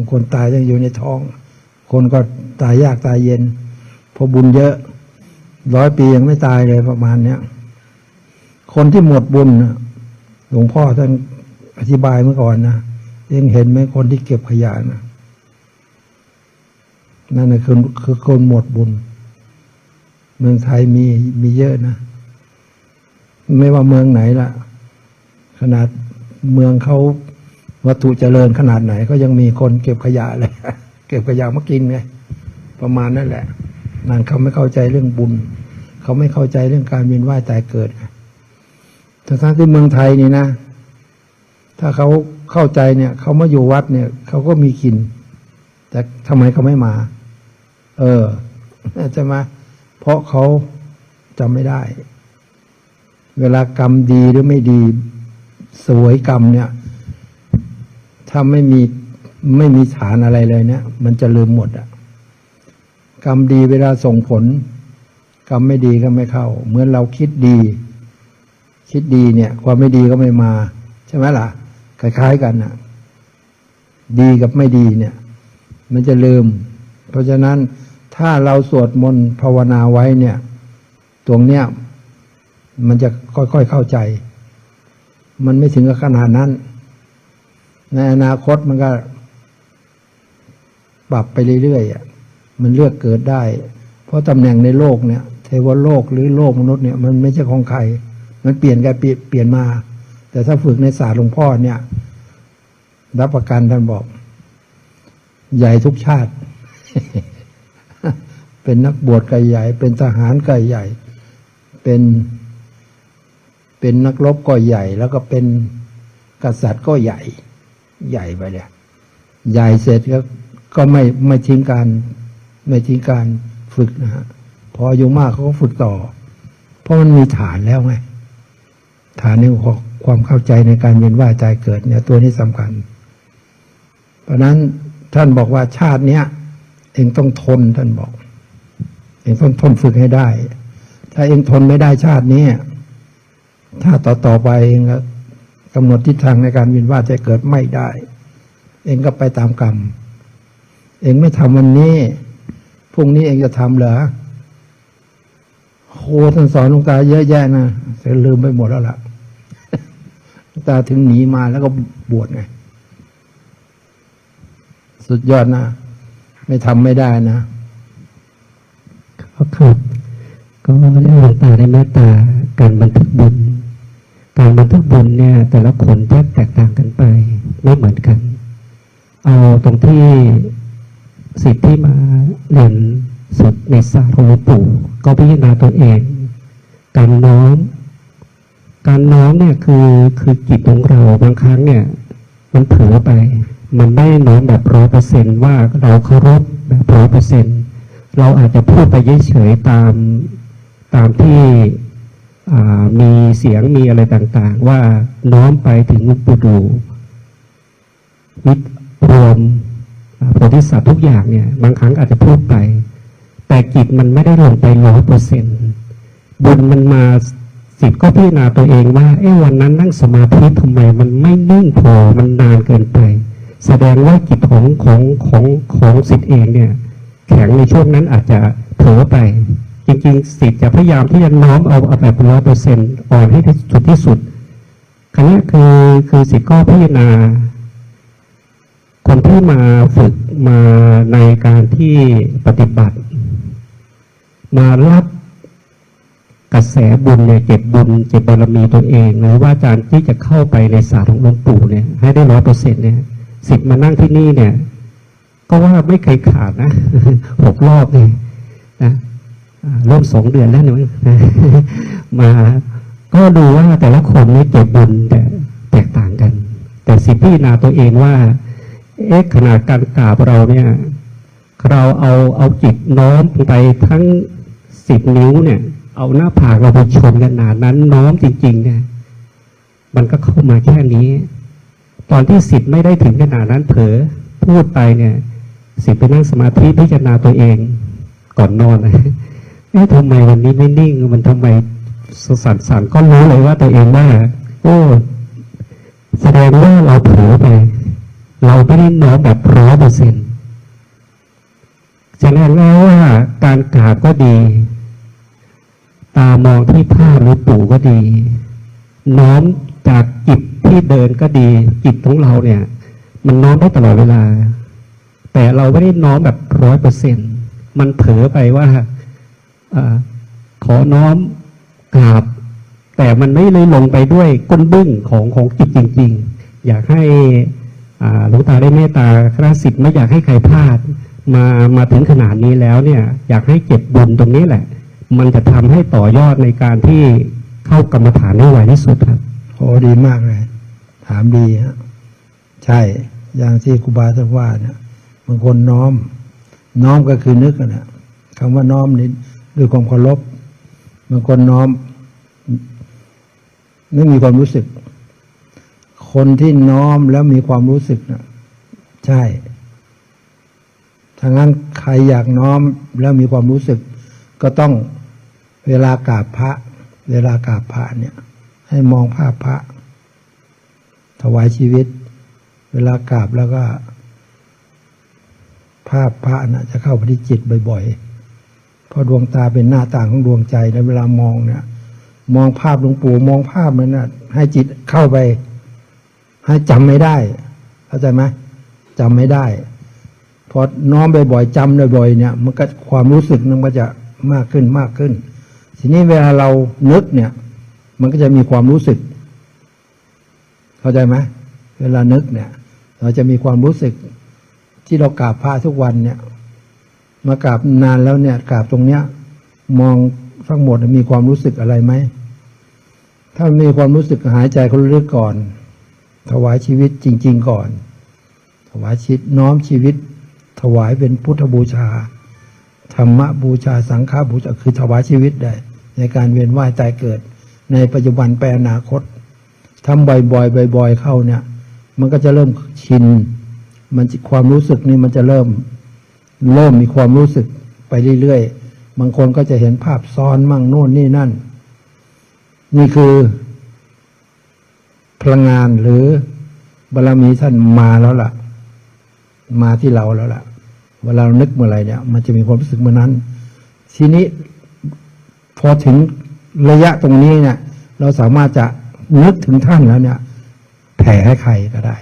างคนตายยังอยู่ในท้อง คนก็ตายยากตายเย็นเพราะบุญเยอะร้อยปียังไม่ตายเลยประมาณเนี้ยคนที่หมดบุญนะหลวงพ่อท่านอธิบายเมื่อก่อนนะยังเห็นไหมคนที่เก็บขยะนะนั่นนะคือคือคนหมดบุญ เมืองไทยมีมีเยอะนะไม่ว่าเมืองไหนล่ะ ขนาดเมืองเขา วัตถุเจริญขนาดไหน ก็ยังมีคนเก็บขยะเลย เก็บขยะมากินไงประมาณนั่นแหละนั่นเขาไม่เข้าใจเรื่องบุญ เขาไม่เข้าใจเรื่องการเวียนว่ายตายเกิดแต่ทั้งที่เมืองไทยนี่นะ ถ้าเขาเข้าใจเนี่ยเขามาอยู่วัดเนี่ยเขาก็มีกิน แต่ทำไมเขาไม่มา เออใช่ไหมเพราะเขาจำไม่ได้ เวลากรรมดีหรือไม่ดี สวยกรรมเนี่ย ถ้าไม่มีไม่มีฐานอะไรเลยเนี่ยมันจะลืมหมดอะกรรมดีเวลาส่งผล กรรมไม่ดีก็ไม่เข้า เหมือนเราคิดดี คิดดีเนี่ย ความไม่ดีก็ไม่มา ใช่ไหมล่ะ คล้าย ๆกันนะดีกับไม่ดีเนี่ย มันจะลืม เพราะฉะนั้นถ้าเราสวดมนต์ภาวนาไว้เนี่ย ตรงเนี้ยมันจะค่อยๆเข้าใจ มันไม่ถึงกับขนาดนั้น ในอนาคตมันก็ ปรับไปเรื่อยๆอะมันเลือกเกิดได้ เพราะตำแหน่งในโลกเนี่ยเทวโลกหรือโลกมนุษย์เนี่ย มันไม่ใช่ของใคร มันเปลี่ยนกันเปลี่ยนมา แต่ถ้าฝึกในศาสตร์หลวงพ่อเนี่ย รับประกันท่านบอก ใหญ่ทุกชาติ เป็นนักบวชก็ใหญ่ เป็นทหารก็ใหญ่ เป็นเป็นนักรบก็ใหญ่ แล้วก็เป็นกษัตริย์ก็ใหญ่ ใหญ่ไปเลยใหญ่เสร็จก็ก็ไม่ไม่ทิ้งการ ไม่ทิ้งการฝึกนะฮะพออายุมากเขาก็ฝึกต่อ เพราะมันมีฐานแล้วไงฐานในความเข้าใจในการเวียนว่ายตายเกิดเนี่ยตัวนี้สำคัญ เพราะนั้นท่านบอกว่าชาติเนี้ยเองต้องทนท่านบอก เองต้องทนฝึกให้ได้ ถ้าเองทนไม่ได้ชาตินี้ถ้าต่อต่อไปเองก็ กำหนดทิศทางในการเวียนว่ายจะเกิดไม่ได้ เองก็ไปตามกรรม เองไม่ทำวันนี้พรุ่งนี้เองจะทำเหรอโหท่านสอนลวงตาเยอะแยะนะแต่ลืมไปหมดแล้วล่ะลวงตาถึงหนีมาแล้วก็บวชไง สุดยอดนะ ไม่ทำไม่ได้นะก็ครับก็ได้หลวงตาได้เมตตาการบันทึกบุญ การบันทึกบุญเนี่ย แต่ละคนแทบแตกต่างกันไป ไม่เหมือนกัน เอาตรงที่สิทธิ์ที่มาเรียนสดในศาสตร์ของหลวงปู่ก็พิจารณาตัวเอง การน้อม การน้อมเนี่ยคือคือจิตของเราบางครั้งเนี่ย มันเผลอไป มันไม่น้อมแบบร้อยเปอร์เซนว่าเราเคารพแบบร้อยเปอร์เซนเราอาจจะพูดไปเฉยๆตามตามที่ มีเสียงมีอะไรต่างๆ ว่าน้อมไปถึงปู่ดูวิทย์รวมโพธิสัตว์ทุกอย่างเนี่ย บางครั้งอาจจะพูดไป แต่จิตมันไม่ได้ลงไปร้อยเปอร์เซนบุญมันมาสิทธิ์ก็พิจารณาตัวเองว่า เอ้วันนั้นนั่งสมาธิทำไมมันไม่นิ่งพอมันนานเกินไป แสดงว่าจิตของของของของสิทธิ์เองเนี่ย แข็งในช่วงนั้นอาจจะเผลอไป จริงๆสิทธิ์จะพยายามที่จะน้อมเอาเอาแบบร้อยเปอร์เซ็นต์อ่อนให้ที่สุดที่สุดครั้นี้คือคือสิทธิ์ก็พิจารณา คนที่มาฝึกมาในการที่ปฏิบัติ มารับกระแสบุญเนี่ยเก็บบุญเก็บบารมีตัวเองหรือว่าอาจารย์ที่จะเข้าไปในศาสตร์ของหลวงปู่เนี่ย ให้ได้ร้อยเปอร์เซ็นต์เนี่ยสิทธิ์มานั่งที่นี่เนี่ย ก็ว่าไม่เคยขาดนะหกรอบนี่นะ อ่าเริ่มสองเดือนแล้วเนี่ยมา ก็ดูว่าแต่ละคนนี่เก็บบุญแต่แตกต่างกัน แต่สิพี่นาตัวเองว่า เอ๊ะขนาดการกราบเราเนี่ย เราเอาเอาจิตน้อมไปทั้งสิบนิ้วเนี่ย เอาหน้าผากเราไปชนกันขนาดนั้นน้อมจริง ๆ เนี่ย มันก็เข้ามาแค่นี้ ตอนที่สิทธิ์ไม่ได้ถึงขนาดนั้นเผลอพูดไปเนี่ย สิทธิ์ไปนั่งสมาธิพิจารณาตัวเอง ก่อนนอนนะ เอ๊ะทำไมวันนี้ไม่นิ่ง มันทำไมสั่นสั่นก็รู้เลยว่าตัวเองว่าโอ้แสดงว่าเราเผลอไป เราไม่ได้น้อมแบบร้อยเปอร์เซ็นต์ฉะนั้นแล้วว่าการกราบก็ดี ตามองที่ภาหรือปู่ก็ดี น้อมจากจิตที่เดินก็ดี จิตของเราเนี่ย มันน้อมได้ตลอดเวลา แต่เราไม่ได้น้อมแบบร้อยเปอร์เซ็นต์มันเผลอไปว่า อขอน้อมกราบ แต่มันไม่เลยลงไปด้วยก้นบึ้งของของจิตจริง ๆ อยากให้หลวงตาได้เมตตาคณะสิทธิ์ไม่อยากให้ใครพลาด มามาถึงขนาดนี้แล้วเนี่ย อยากให้เก็บบุญตรงนี้แหละ มันจะทำให้ต่อยอดในการที่เข้ากรรมฐานได้ไวที่สุดครับโอ้ดีมากเลย ถามดีฮะใช่ อย่างที่ครูบาท่านว่าเนี่ยบางคนน้อม น้อมก็คือนึกนะคำว่าน้อมนี่ ด้วยความเคารพบางคนน้อม ไม่มีความรู้สึก คนที่น้อมแล้วมีความรู้สึกนะใช่ถ้างั้นใครอยากน้อมแล้วมีความรู้สึก ก็ต้องเวลากราบพระ เวลากราบพระเนี่ย ให้มองภาพพระ ถวายชีวิต เวลากราบแล้วก็ ภาพพระนะจะเข้าไปที่จิตบ่อย ๆ เพราะดวงตาเป็นหน้าต่างของดวงใจในเวลามองเนี่ย มองภาพหลวงปู่มองภาพมันนะให้จิตเข้าไป ให้จำไม่ได้เข้าใจไหมจำไม่ได้พอน้อมบ่อยๆจำบ่อยๆเนี่ย มันก็ความรู้สึกนั้นก็จะมากขึ้นมากขึ้น ทีนี้เวลาเรานึกเนี่ย มันก็จะมีความรู้สึก เข้าใจไหมเวลานึกเนี่ย เราจะมีความรู้สึกที่เรากราบพระทุกวันเนี่ย มากราบนานแล้วเนี่ยกราบตรงเนี้ย มองทั้งหมดมีความรู้สึกอะไรไหม ถ้ามีความรู้สึกหายใจเขาลึกก่อน ถวายชีวิตจริง ๆ ก่อน ถวายชีวิตน้อมชีวิต ถวายเป็นพุทธบูชา ธรรมบูชาสังฆบูชาคือถวายชีวิตได้ ในการเวียนว่ายตายเกิด ในปัจจุบันไปอนาคตทำบ่อยๆบ่อย ๆ เข้าเนี่ย มันก็จะเริ่มชิน มันความรู้สึกนี่มันจะเริ่ม เริ่มมีความรู้สึกไปเรื่อยๆ บางคนก็จะเห็นภาพซ้อนมั่งโน่นนี่นั่น นี่คือพลังงานหรือบารมีท่านมาแล้วล่ะ มาที่เราแล้วล่ะ เวลาเรานึกเมื่อไรเนี่ย มันจะมีความรู้สึกเมื่อนั้น ทีนี้พอถึงระยะตรงนี้เนี่ย เราสามารถจะนึกถึงท่านแล้วเนี่ย แผ่ให้ใครก็ได้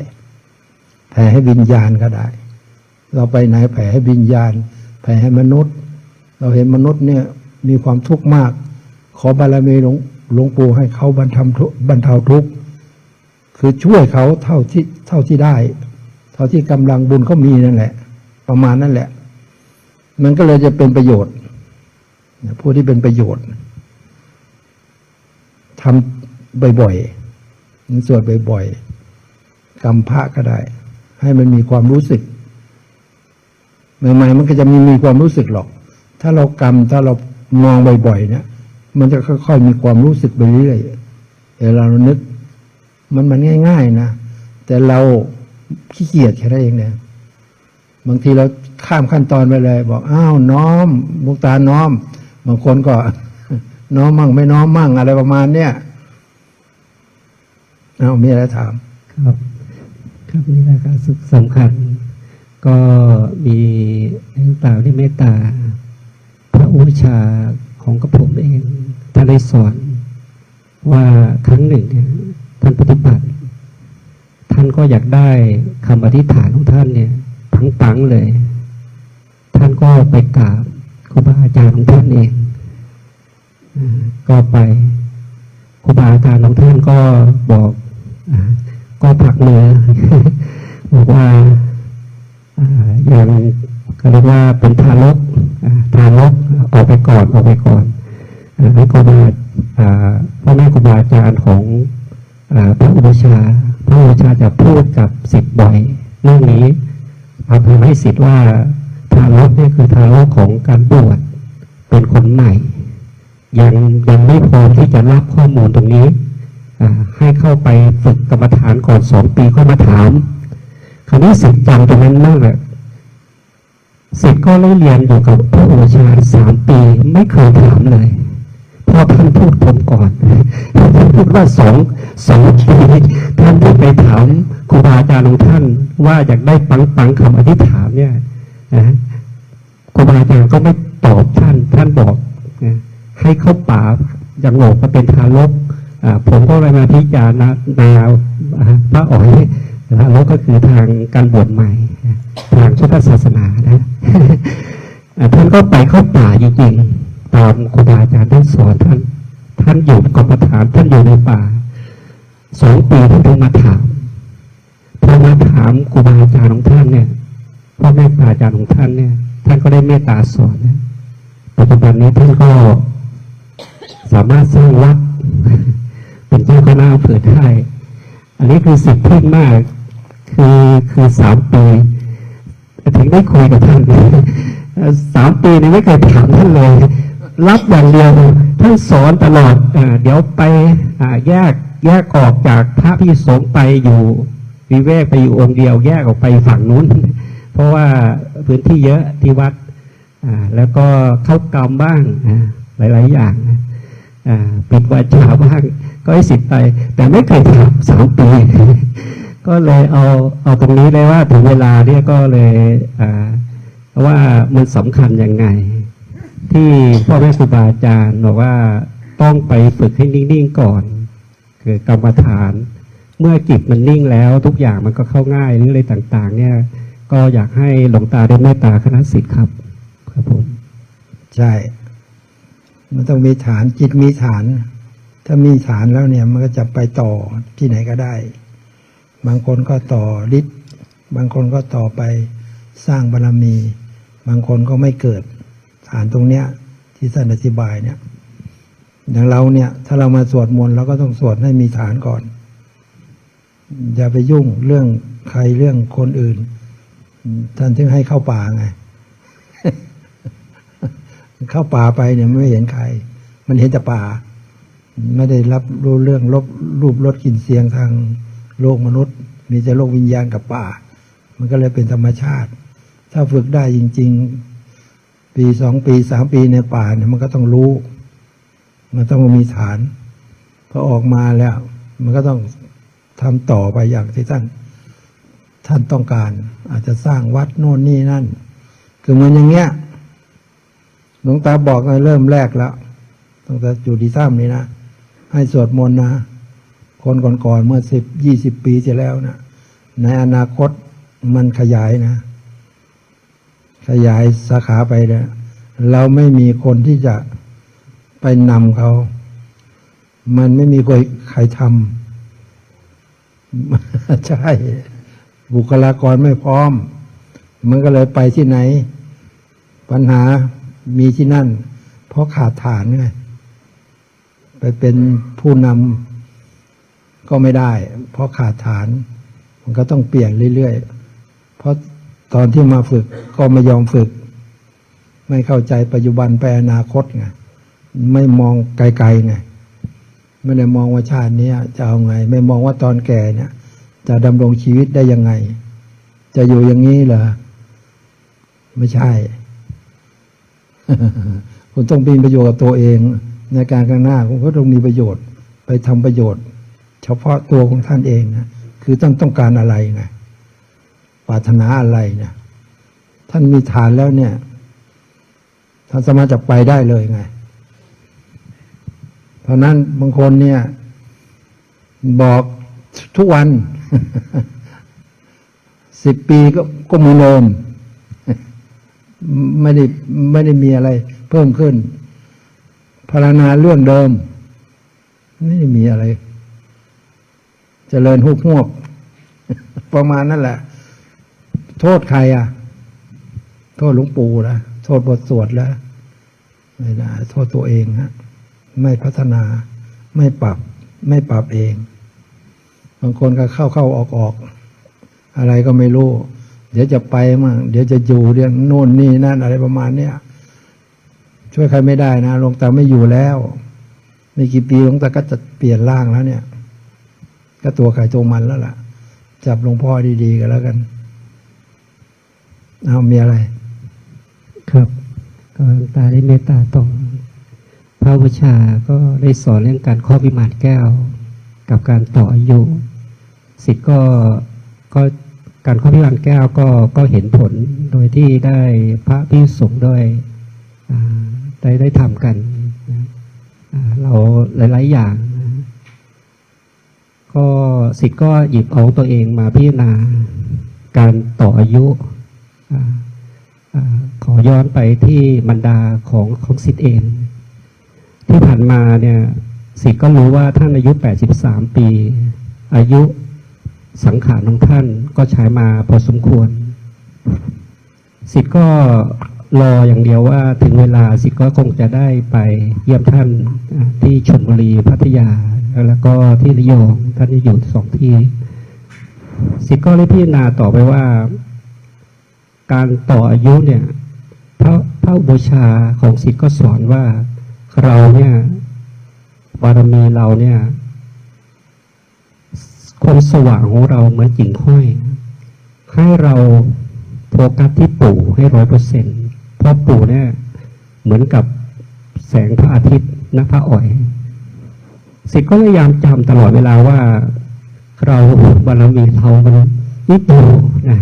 แผ่ให้วิญญาณก็ได้ เราไปไหนแผ่ให้วิญญาณ แผ่ให้มนุษย์ เราเห็นมนุษย์เนี่ยมีความทุกข์มาก ขอบารมีหลวงหลวงปู่ให้เขาบรรทาทุกข์บรรเทาทุกข์คือช่วยเขาเท่าที่เท่าที่ได้ เท่าที่กำลังบุญเขามีนั่นแหละ ประมาณนั่นแหละ มันก็เลยจะเป็นประโยชน์ผู้ที่เป็นประโยชน์ทำบ่อยๆสวดบ่อยๆกำพระก็ได้ ให้มันมีความรู้สึก ใหม่ๆมันก็จะมีมีความรู้สึกหรอก ถ้าเรากำถ้าเรามองบ่อยๆเนี่ยมันจะค่อยๆมีความรู้สึกไปเรื่อยเวลาเรานึก มันมันง่าย ๆนะแต่เราขี้เกียจแค่นั้นเองเนี่ยบางทีเราข้ามขั้นตอนไปเลย บอกอ้าวน้อมมุกตาน้อม บางคนก็ น้อมมั่งไม่น้อมมั่งอะไรประมาณ เนี้ยเอามีอะไรถาม ครับ ครับนี่แหละครับสำคัญ ก็มีหลวงตาที่เมตตา พระอุปชฌาย์ของกระผมเองท่านได้สอนว่าครั้งหนึ่งเนี่ยท่านปฏิบัติ ท่านก็อยากได้คำอธิษฐานของท่านเนี่ยทั้งปังเลย ท่านก็ไปกราบครูบาอาจารย์ของท่านเองอก็ไปครูบาอาจารย์ของท่านก็บอกอก็ผลักมือบอกว่า ย่างเรียกว่าเป็นทารกอ่าทารกออกไปก่อนออกไปก่อนอ่าให้ครูบาอ่าพ่อแม่ครูบาอาจารย์ของพระอุปชาพระอุปชาจะพูดกับสิทธิ์บ่อยเรื่องนี้ทำให้สิทธิ์ว่าทารกนี่คือทารกของการบวชเป็นคนใหม่ ยังยังไม่พร้อมที่จะรับข้อมูลตรงนี้ให้เข้าไปฝึกกรรมฐานก่อนสองปีค่อยมาถาม คราวนี้สิทธิ์จำตรงนั้นมากเลยสิทธิ์ก็ได้เรียนอยู่กับพระอุปชาย์สามปี ไม่เคยถามเลยพอราะท่านพูดผมก่อนท่านพูดว่าสองสองปีท่านได้ไปถามครูบาอาจารย์ของท่าน ว่าอยากได้ปังปังคำอธิษฐานเนี่ยนะครูบาอาจารย์ก็ไม่ตอบท่าน ท่านบอกนะให้เข้าป่าอย่างโงกมาเป็นทารกผมก็เลยมาพิจารณานาอ่าพระอ๋อย ทารกก็คือทางการบวชใหม่ทางพุทธศาสนานะท่านก็ไปเข้าป่าจริงๆ ตามครูบาอาจารย์ท่านสอนท่านท่านอยู่กรรมฐานท่านอยู่ในป่าสองปีท่านถึงมาถามพอมาถามครูบาอาจารย์ของท่านเนี่ยพ่อแม่ครูบาอาจารย์ของท่านเนี่ย ท่านก็ได้เมตตาสอนนะปัจจุบันนี้ท่านก็สามารถสร้างวัดเป็นเจ้าคณะอำเภอได้ อันนี้คือสิ่งที่มาก คือคือสามปีถึงได้คุยกับท่านสามปีนี้ไม่เคยถามท่านเลย รับอย่างเดียวท่านสอนตลอดเอเดี๋ยวไปแยกแยกออกจากพระพิสงไปอยู่วิเวกไปอยู่องค์เดียว แยกออกไปฝั่งนู้น เพราะว่าพื้นที่เยอะที่วัดแล้วก็เข้ากรรมบ้างหลาย ๆ อย่างปิดวาจาบ้างก็ให้สิทธิ์ไป แต่ไม่เคยถามสามปี ก็เลยเอาเอาตรงนี้เลยว่าถึงเวลาเนี่ยก็เลยว่ามันสำคัญยังไง ที่พ่อแม่ครูบาอาจารย์บอกว่าต้องไปฝึกให้นิ่งๆก่อน คือกรรมฐาน เมื่อจิตมันนิ่งแล้วทุกอย่างมันก็เข้าง่ายหรืออะไรต่าง ๆ เนี่ย ก็อยากให้หลวงตาได้เมตตาคณะสิทธิ์ครับครับผมใช่ มันต้องมีฐานจิตมีฐาน ถ้ามีฐานแล้วเนี่ยมันก็จะไปต่อที่ไหนก็ได้ บางคนก็ต่อฤทธิ์บางคนก็ต่อไปสร้างบารมี บางคนก็ไม่เกิดฐานตรงเนี้ยที่ท่านอธิบายเนี่ยอย่างเราเนี่ยถ้าเรามาสวดมนต์เราก็ต้องสวดให้มีฐานก่อน อย่าไปยุ่งเรื่องใครเรื่องคนอื่น ท่านถึงให้เข้าป่าไง เข้าป่าไปเนี่ยไม่เห็นใคร มันเห็นแต่ป่า ไม่ได้รับรู้เรื่องลบรูปรสกลิ่นเสียงทาง โลกมนุษย์ มีแต่โลกวิญญาณกับป่า มันก็เลยเป็นธรรมชาติ ถ้าฝึกได้จริง ๆ ปีสองปีสามปีในป่าเนี่ยมันก็ต้องรู้ มันต้องมีฐานพอออกมาแล้ว มันก็ต้องทำต่อไปอย่างที่ท่านท่านต้องการ อาจจะสร้างวัดโน่นนี่นั่น คือเหมันอย่างเงี้ยหลวงตาบอกในเริ่มแรกแล้วตั้งแต่อยู่ที่ถ้ำนี่นะ ให้สวดมนต์นะ คนก่อนๆเมื่อสิบยี่สิบปีที่แล้วนะในอนาคตมันขยายนะ ขยายสาขาไปนี่ยเราไม่มีคนที่จะไปนำเขา มันไม่มีใครทำใช่ บุคลากรไม่พร้อม มันก็เลยไปที่ไหน ปัญหามีที่นั่น เพราะขาดฐานไงไปเป็นผู้นำ ก็ไม่ได้ เพราะขาดฐาน มันก็ต้องเปลี่ยนเรื่อยๆ เพราะตอนที่มาฝึกก็ไม่ยอมฝึก ไม่เข้าใจปัจจุบันไปอนาคตไงไม่มองไกลๆไงไม่ได้มองว่าชาตินี้จะเอาไง ไม่มองว่าตอนแก่เนี่ย จะดำรงชีวิตได้ยังไง จะอยู่อย่างนี้เหรอไม่ใช่ คุณต้องมีประโยชน์กับตัวเอง ในการข้างหน้าคุณก็ต้องมีประโยชน์ ไปทำประโยชน์ เฉพาะตัวของท่านเองนะคือต้องต้องการอะไรไงปรารถนาอะไรเนี่ยท่านมีฐานแล้วเนี่ย ท่านสามารถจะไปได้เลยไง เพราะนั้นบางคนเนี่ย บอกทุกวันสิบปีก็ก็เหมือนเดิมไม่ได้ไม่ได้มีอะไรเพิ่มขึ้นพารณนาเรื่องเดิม ไม่ได้มีอะไร เจริญหุบหวบประมาณนั่นแหละ โทษใครอะ โทษหลวงปู่ละโทษบทสวดแล้วไม่ได้โทษตัวเองฮะไม่พัฒนา ไม่ปรับ ไม่ปรับเอง บางคนก็เข้าเข้าออกออกอะไรก็ไม่รู้ เดี๋ยวจะไปมั่งเดี๋ยวจะอยู่เรื่องโน่นนี่นั่นอะไรประมาณเนี้ยช่วยใครไม่ได้นะหลวงตาไม่อยู่แล้วไม่กี่ปีหลวงตาก็จะเปลี่ยนร่างแล้วเนี่ย ก็ตัวใครตัวมันแล้วล่ะ จับหลวงพ่อดีๆกันแล้วกัน เอามีอะไร ครับก็ตาได้เมตตาต่อพระวิชาก็ได้สอนเรื่องการครอวิมานแก้ว กับการต่ออายุสิทธิ์ก็ก็การครอบวิมานแก้วก็ก็เห็นผลโดยที่ได้พระพิสุงฆ์ด้วยได้ได้ทำกันเราหลาย ๆ อย่าง ก็สิทธิ์ก็หยิบเอาตัวเองมาพิจารณาการต่ออายุออขอย้อนไปที่บรรดาของของสิทธิ์เอง ที่ผ่านมาเนี่ยสิทธิ์ก็รู้ว่าท่านอายุ 83 ปี อายุสังขารของท่านก็ใช้มาพอสมควร สิทธิ์ก็รออย่างเดียวว่าถึงเวลาสิทธิ์ก็คงจะได้ไปเยี่ยมท่านที่ชลบุรีพัทยา แล้วก็ที่ระยองท่านจะอยู่สองที่สิทธิ์ก็ได้พิจารณาต่อไปว่า การต่ออายุเนี่ยพระพระอุปชาของสิทธ์ก็สอนว่าเราเนี่ยบารมีเราเนี่ยความสว่างของเราเหมือนกิ่งห้อย ให้เราโฟกัสที่ปู่ให้ร้อยเปอร์เซ็นต์เพราะปู่เนี่ยเหมือนกับแสงพระอาทิตย์นะพระอ่อย สิทธิ์ก็พยายามจำตลอดเวลาว่า เราบารมีเรามันนิดเดียวนะ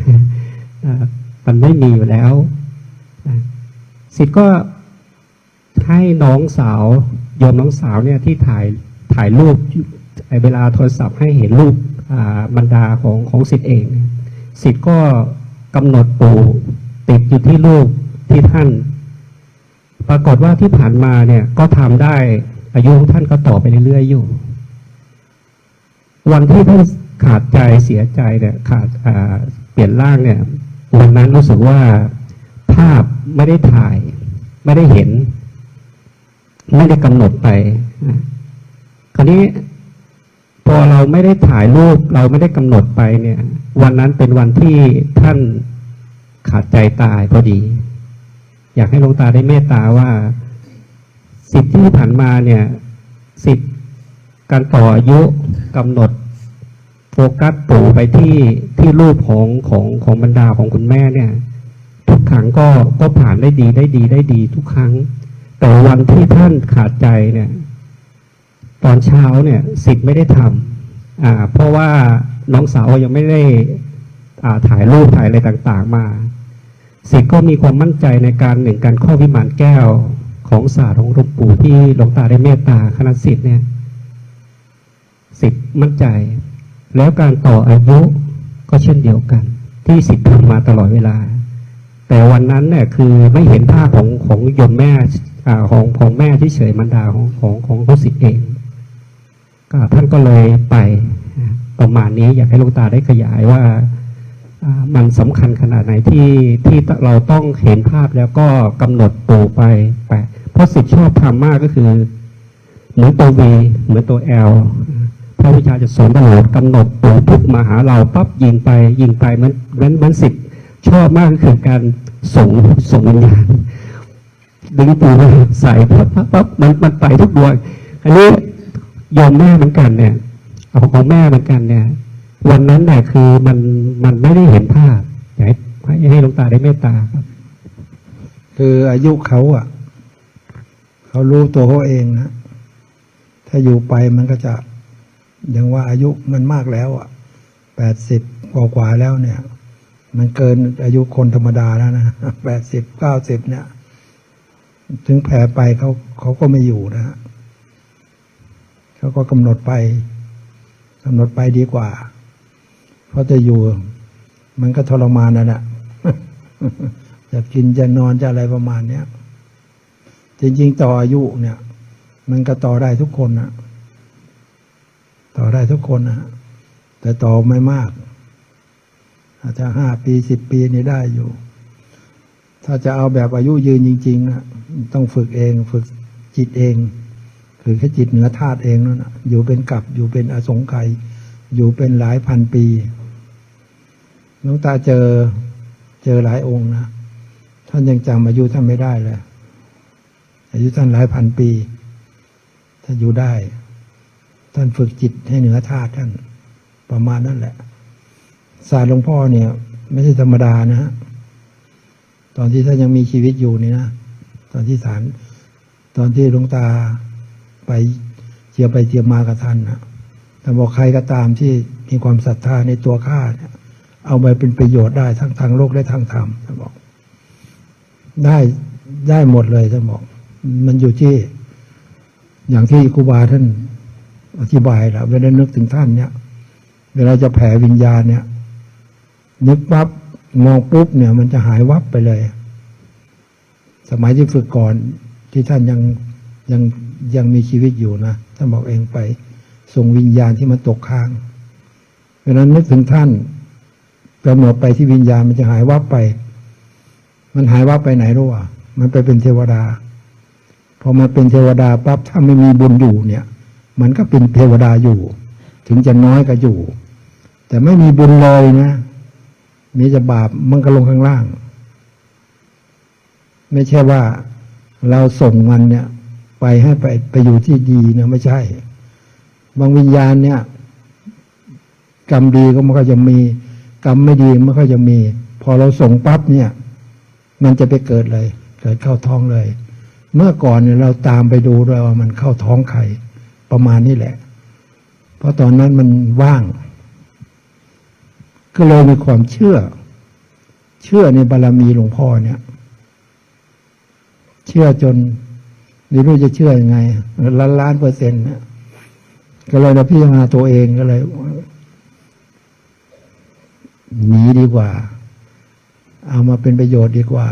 มันไม่มีอยู่แล้วสิทธิ์ก็ให้น้องสาวโยมน้องสาวเนี่ยที่ถ่ายถ่ายรูปไอ้เวลาโทรศัพท์ให้เห็นรูปบรรดาของของสิทธิ์เอง สิทธิ์ก็กำหนดปูติดอยู่ที่รูปที่ท่าน ปรากฏว่าที่ผ่านมาเนี่ยก็ทำได้ อายุของท่านก็ต่อไปเรื่อยๆอยู่ วันที่ท่านขาดใจเสียใจเนี่ย ขาดเปลี่ยนร่างเนี่ยวันนั้นรู้สึกว่าภาพไม่ได้ถ่าย ไม่ได้เห็น ไม่ได้กำหนดไปคราวนี้พอเราไม่ได้ถ่ายรูปเราไม่ได้กำหนดไปเนี่ย วันนั้นเป็นวันที่ท่านขาดใจตายพอดี อยากให้หลวงตาได้เมตตาว่า สิทธิที่ผ่านมาเนี่ยสิทธิการต่ออายุกำหนดโฟกัสปู่ไปที่ที่รูปของของของบรรดาของคุณแม่เนี่ย ทุกครั้งก็ก็ผ่านได้ดีได้ดีได้ดีทุกครั้ง แต่วันที่ท่านขาดใจเนี่ย ตอนเช้าเนี่ยสิทธิ์ไม่ได้ทำอ่า เพราะว่าน้องสาวยังไม่ได้อ่าถ่ายรูปถ่ายอะไรต่าง ๆ มาสิทธิ์ก็มีความมั่นใจในการหนึ่งการข้อวิมานแก้ว ของศาสตร์ของหลวงปู่ที่หลวงตาได้เมตตาคณะสิทธิ์เนี่ยสิทธิ์มั่นใจ แล้วการต่ออายุก็เช่นเดียวกัน ที่สิทธิ์ทำมาตลอดเวลา แต่วันนั้นเนี่ยคือไม่เห็นภาพของของยมแม่อของของแม่ที่เฉยมันดาของของของลูกศิษย์เอง ก็ท่านก็เลยไปประมาณนี้อยากให้หลูกตาได้ขยายว่ามันสำคัญขนาดไหนที่ที่เราต้องเห็นภาพแล้วก็กำหนดปูไปไป เพราะสิทธิ์ชอบทำมากก็คือ เหมือนตัว V เหมือนตัว L พระวิชาจะสอนตลอดกำหนดตัวปุ๊บมาหาเราปั๊บยิงไป ยิงไปเหมันเหมันมันสิทธิ์ชอบมากก็คือการส่งส่งวิญญาณดึงตัวใส่ปั๊บปั๊บปั๊บมันมันไปทุกดวงอันนี้โยมแม่เหมือนกันเนี่ยเอาของแม่เหมือนกันเนี่ย วันนั้นเนี่ยคือมันมันไม่ได้เห็นภาพอยากให้ให้ลงตาได้เมตตาครับ คืออายุเขาอะ เขารู้ตัวเขาเองนะ ถ้าอยู่ไปมันก็จะอย่างว่าอายุมันมากแล้วอะแปดสิบกว่าๆแล้วเนี่ย มันเกินอายุคนธรรมดาแล้วนะแปดสิบเก้าสิบเนี่ย ถึงแผ่ไปเขาเขาก็ไม่อยู่นะฮะเขาก็กำหนดไปกำหนดไปดีกว่า เพราะจะอยู่ มันก็ทรมานนั่นแหละจะกินจะนอนจะอะไรประมาณเนี้ย จริงๆต่ออายุเนี่ย มันก็ต่อได้ทุกคนนะต่อได้ทุกคนนะฮะแต่ต่อไม่มาก อาจจะห้าปีสิบปีนี่ได้อยู่ ถ้าจะเอาแบบอายุยืนจริง ๆนะต้องฝึกเองฝึกจิตเองฝึกให้จิตเหนือธาตุเองนั่นนะอยู่เป็นกับอยู่เป็นอสงไขยอยู่เป็นหลายพันปีหลวงตาเจอเจอหลายองค์นะท่านยังจำอายุท่านไม่ได้เลย อายุท่านหลายพันปีท่านอยู่ได้ ท่านฝึกจิตให้เหนือธาตุท่านประมาณนั้นแหละ ศาสตร์หลวงพ่อเนี่ย ไม่ใช่ธรรมดานะฮะตอนที่ท่านยังมีชีวิตอยู่นี่นะตอนที่ฐานตอนที่หลวงตาไปเจียไปเจียมากับท่านนะแต่บอกใครก็ตามที่มีความศรัทธาในตัวข้าเนี่ยเอาไปเป็นประโยชน์ได้ทั้งทางโลกและทางธรรมท่านบอก ได้ได้หมดเลยท่านบอก มันอยู่ที่ อย่างที่ครูบาท่านอธิบายแหละเวลานึกถึงท่านเนี่ย เวลาจะแผ่วิญญาณเนี่ย นึกปั๊บมองปุ๊บเนี่ย มันจะหายวับไปเลย สมัยที่ฝึกก่อนที่ท่านยังยังยังมีชีวิตอยู่นะท่านบอกเองไปส่งวิญญาณที่มันตกค้าง เวลานึกถึงท่านกำหนดไปที่วิญญาณมันจะหายวับไป มันหายวับไปไหนรู้อะ มันไปเป็นเทวดา อมาเป็นเทวดาปั๊บถ้าไม่มีบุญอยู่เนี่ย มันก็เป็นเทวดาอยู่ ถึงจะน้อยก็อยู่ แต่ไม่มีบุญเลยนะมีจะบาปมันก็ลงข้างล่าง ไม่ใช่ว่าเราส่งมันเนี่ย ไปให้ไปไปอยู่ที่ดีเนี่ยไม่ใช่ บางวิญญาณเนี่ย กรรมดีก็มันก็จะมี กรรมไม่ดีมันก็จะมี พอเราส่งปั๊บเนี่ย มันจะไปเกิดเลย เกิดเข้าท้องเลย เมื่อก่อนเนี่ยเราตามไปดูด้วยว่ามันเข้าท้องใครประมาณนี้แหละ เพราะตอนนั้นมันว่าง ก็เลยมีความเชื่อ เชื่อในบารมีหลวงพ่อเนี่ย เชื่อจนไม่รู้จะเชื่อยังไงล้านล้านเปอร์เซ็นต์เนี่ยก็เลยเราพิจารณาตัวเองก็เลยหนีดีกว่า เอามาเป็นประโยชน์ดีกว่า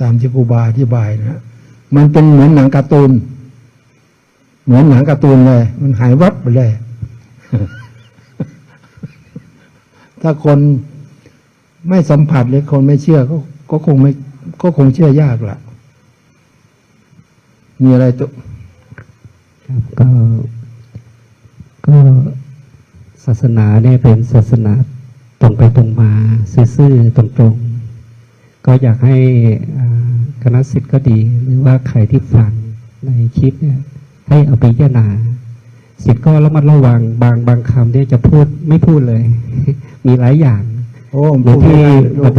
ตามที่ครูบาอธิบายนะ มันเป็นเหมือนหนังการ์ตูน เหมือนหนังการ์ตูนเลย มันหายวับไปเลย ถ้าคนไม่สัมผัสหรือคนไม่เชื่อ ก็ก็คงไม่ก็คงเชื่อยากละมีอะไรตัวครับก็ ก็ศาสนาเนี่ยเป็นศาสนาตรงไปตรงมา ซื่อๆตรงๆ ก็อยากให้อ่าคณะสิทธิ์ก็ดี หรือว่าใครที่ฟังในคลิปเนี่ยให้เอาไปพิจารณาสิทธิ์ก็ระมัดระวังบางบางคำเนี่ยจะพูดไม่พูดเลย มีหลายอย่าง โอ้หรือพูดไม่ที่ได้ลูก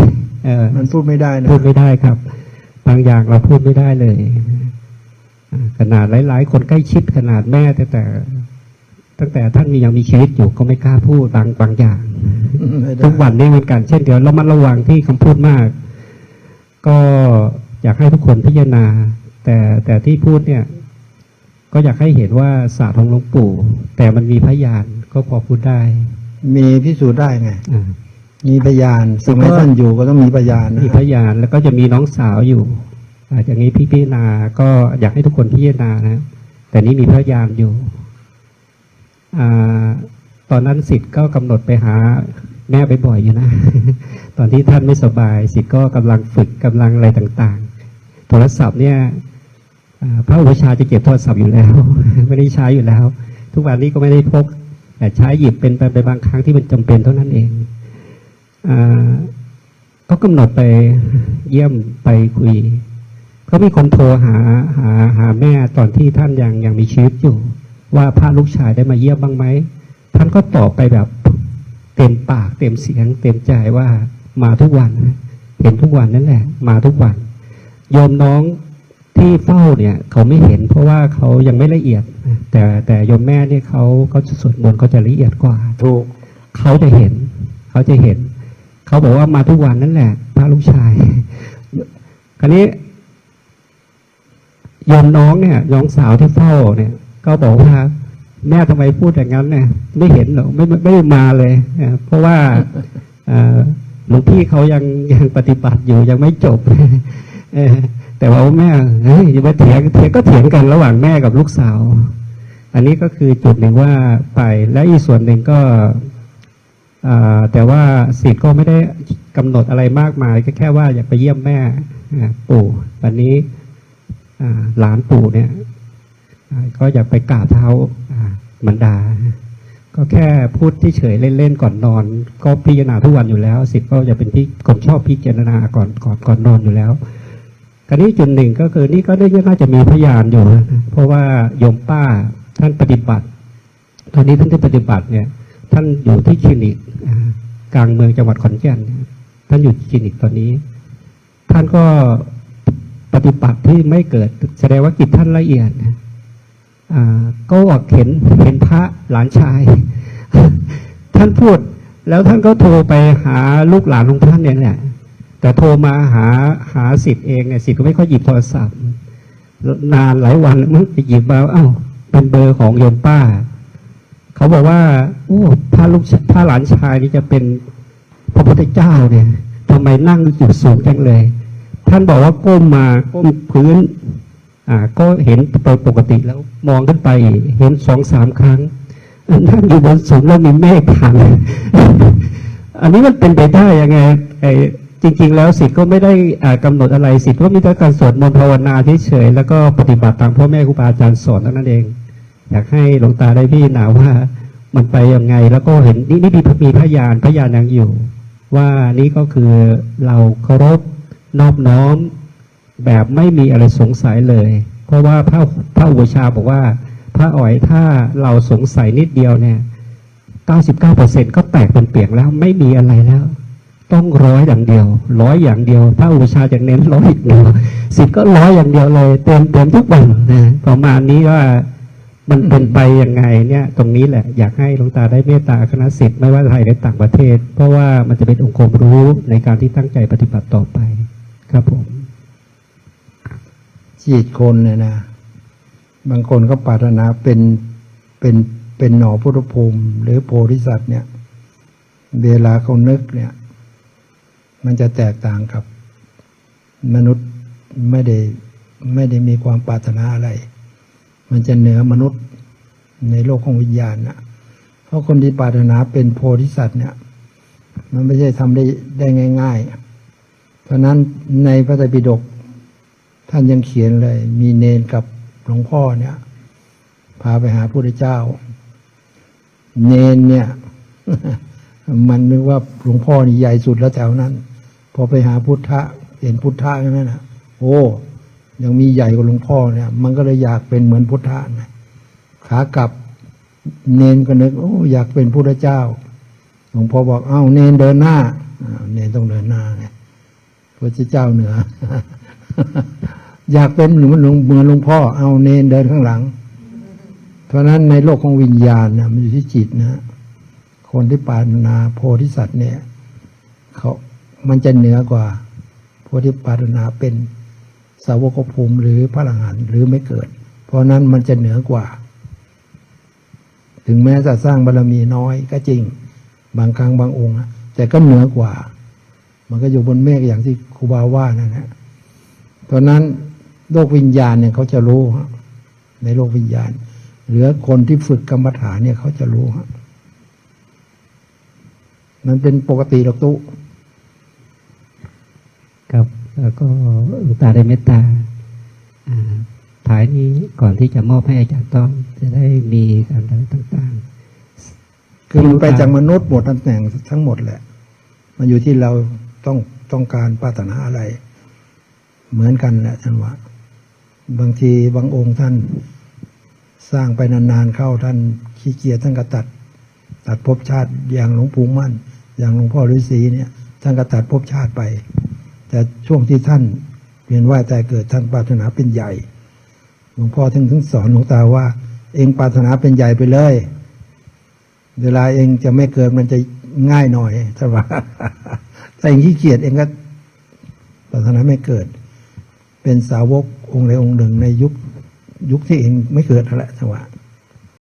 เอ่อมันพูดไม่ได้นะพูดไม่ได้ครับ บางอย่างเราพูดไม่ได้เลยอ่าขนาดหลาย ๆ คนใกล้ชิดขนาดแม่แต่แต่ตั้งแต่ท่านมียังมีชีวิตอยู่ก็ไม่กล้าพูดบางบางอย่างไม่ได้ทุกวันนี้เหมือนกันเช่นเดียวเรามันระวังที่คำพูดมาก ก็อยากให้ทุกคนพิจารณา แต่แต่ที่พูดเนี่ย ก็อยากให้เห็นว่าศาสตร์ของหลวงปู่ แต่มันมีพยานก็พอพูดได้ มีพิสูจน์ได้ไงอ่ามีพยานสมัยท่านอยู่ก็ต้องมีพยานนะมีพยานแล้วก็จะมีน้องสาวอยู่อาอย่างนี้พี่พิจารณาก็อยากให้ทุกคนพิจารณานะ แต่นี้มีพยานอยู่อาตอนนั้นสิทธิ์ก็กำหนดไปหา แม่ไปบ่อยอยู่นะ ตอนที่ท่านไม่สบายสิก็กำลังฝึกกำลังอะไรต่างๆ โทรศัพท์เนี่ยพระอุปชาจะเก็บโทรศัพท์อยู่แล้ว ไม่ได้ใช้อยู่แล้ว ทุกวันนี้ก็ไม่ได้พก แต่ใช้หยิบเป็นไปไปบางครั้งที่มันจำเป็นเท่านั้นเองอก็กำหนดไปเยี่ยมไปคุยก็มีคนโทรหาหาหาแม่ตอนที่ท่านยังยังมีชีวิตอยู่ ว่าพระลูกชายได้มาเยี่ยมบ้างไหมท่านก็ตอบไปแบบ เต็มปากเต็มเสียง เต็มใจว่ามาทุกวันเห็นทุกวันนั่นแหละ มาทุกวัน โยมน้องที่เฝ้าเนี่ย เขาไม่เห็นเพราะว่าเขายังไม่ละเอียด แต่แต่โยมแม่เนี่ยเขาเขาจะสวดมนต์เขาจะละเอียดกว่าถูกเขาจะเห็น เขาจะเห็น เขาบอกว่ามาทุกวันนั่นแหละพระลูกชาย คราวนี้โยมน้องเนี่ยน้องสาวที่เฝ้าเนี่ย ก็บอกว่า แม่ทำไมพูดอย่างนั้นเนี่ยไม่เห็นหรอกไม่ไม่ไม่ได้มาเลยเพราะว่าอหลวงพี่เขายังยังปฏิบัติอยู่ยังไม่จบเอแต่ว่าแม่เฮ้ยอย่ามาเถียงเถียงก็เถียงกันระหว่างแม่กับลูกสาว อันนี้ก็คือจุดหนึ่งว่าไปและอีกส่วนหนึ่งก็อแต่ว่าสิทธิ์ก็ไม่ได้กำหนดอะไรมากมายก็แค่ว่าอยากไปเยี่ยมแม่ปู่วันนี้อหลานปู่เนี่ยก็อยากไปกราบเท้า มันดา ก็แค่พูดที่เฉยเล่นๆก่อนนอน ก็พิจารณาทุกวันอยู่แล้ว สิทธิ์ก็จะเป็นที่คนชอบพิจารณาก่อนก่อนก่อนนอนอยู่แล้วคราวนี้จุดหนึ่งก็คือนี่ก็ได้น่าจะมีพยานอยู่นะเพราะว่าโยมป้าท่านปฏิบัติ ตอนนี้ท่านที่ปฏิบัติเนี่ย ท่านอยู่ที่คลินิกกลางเมืองจังหวัดขอนแก่นท่านอยู่คลินิกตอนนี้ ท่านก็ปฏิบัติที่ไม่เกิด แสดงว่ากิจท่านละเอียด นะอ่าก็เห็นเห็นพระหลานชาย ท่านพูดแล้วท่านก็โทรไปหาลูกหลานของท่านเนี่ยแหละแต่โทรมาหาหาสิทธิ์เองเนี่ยสิทธิ์ก็ไม่ค่อยหยิบโทรศัพท์ นานหลายวันแล้วมึงจะหยิบมาเอ้าเป็นเบอร์ของโยมป้า เขาบอกว่าโอ้ถ้าลูกชถ้าหลานชายนี่จะเป็นพระพุทธเจ้าเนี่ยทำไมนั่งอยู่สูงจังเลย ท่านบอกว่าก้มมาก้มพื้นอ่า ก็เห็นโดยปกติแล้วมองขึ้นไปเห็นสองสามครั้งนั่งอยู่บนสูงแล้วมีเมฆพันอันนี้มันเป็นไปได้ยังไงไอ้จริง ๆ แล้วสิทธิ์ก็ไม่ได้อ่ากำหนดอะไรสิทธิ์ก็มีแต่การสวดมนต์ภาวนาเฉยๆแล้วก็ปฏิบัติตามพ่อแม่ครูบาอาจารย์สอนนั้นเอง อยากให้หลวงตาได้พี่หนาว่ามันไปยังไง แล้วก็เห็นนี่นี่มีมีพยานพยานยังอยู่ ว่านี่ก็คือเราเคารพนอบน้อม แบบไม่มีอะไรสงสัยเลย เพราะว่าพระพระอุปชาบอกว่า พระอ๋อยถ้าเราสงสัยนิดเดียวเนี่ย99%ก็แตกเป็นเปียกแล้วไม่มีอะไรแล้ว ต้องร้อยอย่างเดียว ร้อยอย่างเดียว พระอุปชาจะเน้นร้อยอย่งเดียวสิทธิ์ก็ร้อยอย่างเดียวเลยเต็มเต็มทุกวันนะประมาณนี้ว่ามันเป็นไปยังไงเนี่ย ตรงนี้แหละ อยากให้หลวงตาได้เมตตาคณะสิทธิ์ไม่ว่าไทยหรือต่างประเทศ เพราะว่ามันจะเป็นองค์ความรู้ในการที่ตั้งใจปฏิบัติต่อไป ครับผม จีดคนเนี่ยนะบางคนก็ปรารถนาเป็นเป็นเป็นหน่อพุทธภูมิ หรือโพธิสัตว์เนี่ย เวลาเขานึกเนี่ย มันจะแตกต่างกับ มนุษย์ไม่ได้ไม่ได้มีความปรารถนาอะไร มันจะเหนือมนุษย์ในโลกของวิญญาณนะเพราะคนที่ปรารถนาเป็นโพธิสัตว์เนี่ย มันไม่ใช่ทำได้ได้ง่าย ๆ เพราะนั้นในพระไตรปิฎก ท่านยังเขียนเลย มีเนนกับหลวงพ่อเนี่ย พาไปหาพระพุทธเจ้า เนนเนี่ย มันนึกว่าหลวงพ่อนี่ใหญ่สุดแล้วแถวนั้น พอไปหาพุทธะ เห็นพุทธะนั่นนะโอ้ยังมีใหญ่กว่าหลวงพ่อเนี่ย มันก็เลยอยากเป็นเหมือนพุทธะนะขากลับเนนก็นึกโอ้อยากเป็นพุทธเจ้าหลวงพ่อบอกเอ้าเนนเดินหน้าเนนต้องเดินหน้าไงพระเจ้าเหนือ อยากเป็นเหมือนหลวงเหมือนหลวงพ่อเอาเนนเดินข้างหลัง เพราะนั้นในโลกของวิญญาณนะมันอยู่ที่จิตนะคนที่ปารนาโพธิสัตว์เนี่ยเขามันจะเหนือกว่าโพวกที่ปารนาเป็นสาวกภูมิหรือพระอรหันต์หรือไม่เกิด เพราะนั้นมันจะเหนือกว่า ถึงแม้จะสร้างบารรมีน้อยก็จริง บางครั้งบางองค์นะแต่ก็เหนือกว่า มันก็อยู่บนเมฆอย่างที่ครูบาว่านั่นแหละเพราะนั้น โลกวิญญาณเนี่ยเขาจะรู้ฮะในโลกวิญญาณ เหลือคนที่ฝึกกรรมฐานเนี่ยเขาจะรู้ฮะมันเป็นปกติหรอกตุครับแล้วก็หลวงตาได้เมตตาอ่าท้ายนี้ก่อนที่จะมอบให้อาจารย์ต้อมจะได้มีการอะไรต่างคือมันไปจากมนุษย์หมดตำแหน่งทั้งหมดแหละ มันอยู่ที่เราต้องต้องการปรารถนาอะไร เหมือนกันแหละท่านว่า บางทีบางองค์ท่านสร้างไปนานๆเข้าท่านขี้เกียจท่านก็ตัด ตัดภพชาติอย่างหลวงปู่มั่น อย่างหลวงพ่อฤาษีเนี่ยท่านก็ตัดภพชาติไป แต่ช่วงที่ท่านเวียนว่ายแต่เกิดท่านปรารถนาเป็นใหญ่หลวงพ่อถึงถึงสอนหลวงตาว่า เองปรารถนาเป็นใหญ่ไปเลย เวลาเองจะไม่เกิดมันจะง่ายหน่อยใช่ปะถ้าเองขี้เกียจเองก็ปรารถนาไม่เกิด เป็นสาวก องค์ใดองค์หนึ่งในยุคยุคที่เองไม่เกิดนั่นแหละจังหวะ